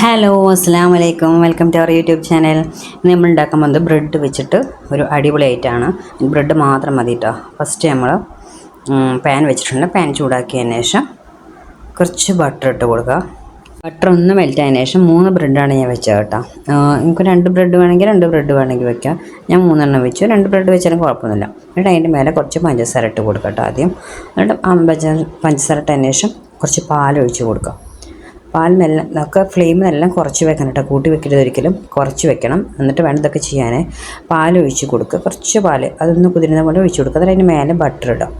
Hello അസ്സാം വലൈക്കും welcome to our YouTube channel. നമ്മൾ ഉണ്ടാക്കാൻ പോകുന്നത് ബ്രെഡ് വെച്ചിട്ട് ഒരു അടിപൊളി ആയിട്ടാണ് ബ്രെഡ് മാത്രം മതി കേട്ടോ ഫസ്റ്റ് നമ്മൾ പാൻ വെച്ചിട്ടുണ്ട്. പാൻ ചൂടാക്കിയതിന് ശേഷം കുറച്ച് ബട്ടർ ഇട്ട് കൊടുക്കുക. ബട്ടർ ഒന്ന് മെൽറ്റ് ആയതിനു ശേഷം മൂന്ന് ബ്രെഡാണ് ഞാൻ വെച്ചത് കേട്ടോ. നിങ്ങൾക്ക് രണ്ട് ബ്രെഡ് വേണമെങ്കിൽ രണ്ട് ബ്രെഡ് വേണമെങ്കിൽ വെക്കാം. ഞാൻ മൂന്നെണ്ണം വെച്ചു. രണ്ട് ബ്രെഡ് വെച്ചാലും കുഴപ്പമൊന്നുമില്ല. എന്നിട്ട് അതിന്റെ മേലെ കുറച്ച് പഞ്ചസാര ഇട്ട് കൊടുക്കുക കേട്ടോ ആദ്യം. എന്നിട്ട് പഞ്ചസാര ഇട്ടതിന് ശേഷം കുറച്ച് പാൽ ഒഴിച്ച് കൊടുക്കുക. പാൽ മെല്ലെ ഒക്കെ ഫ്ലെയിം എല്ലാം കുറച്ച് വെക്കണം കേട്ടോ. കൂട്ടി വെക്കരുത് ഒരിക്കലും. കുറച്ച് വെക്കണം. എന്നിട്ട് വേണം ഇതൊക്കെ ചെയ്യാൻ പാൽ ഒഴിച്ച് കൊടുക്കുക. കുറച്ച് പാൽ അതൊന്ന് കുതിരുന്ന പോലെ ഒഴിച്ച് കൊടുക്കുക. അതിന് മേലെ ബട്ടർ ഇടും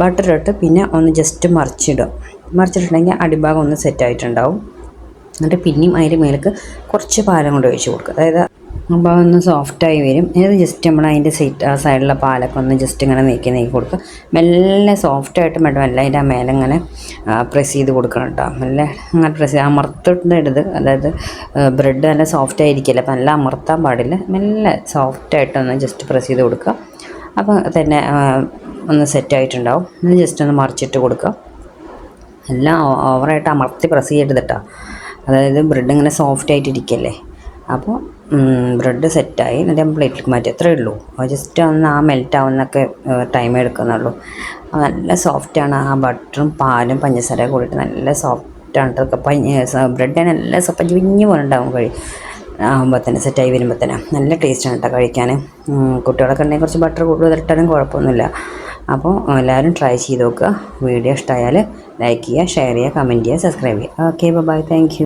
ബട്ടർ ഇട്ട് പിന്നെ ഒന്ന് ജസ്റ്റ് മറിച്ചിടും മറിച്ചിട്ടുണ്ടെങ്കിൽ അടിഭാഗം ഒന്ന് സെറ്റ് ആയിട്ടുണ്ടാവും. എന്നിട്ട് പിന്നെയും അതിന്റെ മേലേക്ക് കുറച്ച് പാലം കൊണ്ട് ഒഴിച്ച് കൊടുക്കുക. അതായത് അപ്പോൾ ഒന്ന് സോഫ്റ്റായി വരും. എന്നിട്ട് ജസ്റ്റ് നമ്മൾ അതിന്റെ സൈറ്റ് ആ സൈഡിലെ പാലൊക്കെ ഒന്ന് ജസ്റ്റ് ഇങ്ങനെ നീക്കി നീക്കി കൊടുക്കുക. മെല്ലെ സോഫ്റ്റായിട്ട് മേഡം മെല്ലെ അതിന്റെ ആ മേലെ ഇങ്ങനെ പ്രസ് ചെയ്ത് കൊടുക്കണം കേട്ടോ മെല്ലെ അങ്ങനെ പ്രസ് ചെയ്ത് അമർത്തിടരുത്. അതായത് ബ്രെഡ് നല്ല സോഫ്റ്റ് ആയിരിക്കില്ല. അപ്പം നല്ല അമർത്താൻ പാടില്ല. മെല്ലെ സോഫ്റ്റായിട്ടൊന്ന് ജസ്റ്റ് പ്രസ് ചെയ്ത് കൊടുക്കുക. അപ്പോൾ തന്നെ ഒന്ന് സെറ്റായിട്ടുണ്ടാവും ജസ്റ്റ് ഒന്ന് മറിച്ചിട്ട് കൊടുക്കുക. എല്ലാം ഓവറായിട്ട് അമർത്തി പ്രസ് ചെയ്യരുത് കേട്ടോ അതായത് ബ്രെഡ് ഇങ്ങനെ സോഫ്റ്റ് ആയിട്ട് ഇരിക്കല്ലേ അപ്പോൾ ബ്രെഡ് സെറ്റായി എന്നിട്ട് നമ്മൾ പ്ലേറ്റിലേക്ക് മാറ്റി. അത്രേ ഉള്ളൂ. ജസ്റ്റ് ഒന്ന് ആ മെൽറ്റ് ആവുന്നൊക്കെ ടൈം എടുക്കുന്നുള്ളൂ. നല്ല സോഫ്റ്റ് ആണ്. ആ ബട്ടറും പാലും പഞ്ചസാര കൂടിയിട്ട് നല്ല സോഫ്റ്റാണ് കേട്ടോ ബ്രെഡ് നല്ല സോ പഞ്ഞ് പോലെ ഉണ്ടാവും കഴി ആകുമ്പോൾ തന്നെ സെറ്റായി വരുമ്പോൾ തന്നെ നല്ല ടേസ്റ്റാണ് കേട്ടോ കഴിക്കാൻ. കുട്ടികളൊക്കെ ഉണ്ടെങ്കിൽ കുറച്ച് ബട്ടർ കൂടുതൽ ഇട്ടാലും കുഴപ്പമൊന്നുമില്ല. അപ്പോൾ എല്ലാവരും ട്രൈ ചെയ്ത് നോക്കുക. വീഡിയോ ഇഷ്ടമായാൽ ലൈക്ക് ചെയ്യുക ഷെയർ ചെയ്യുക കമന്റ് ചെയ്യുക സബ്സ്ക്രൈബ് ചെയ്യുക. Okay bye thank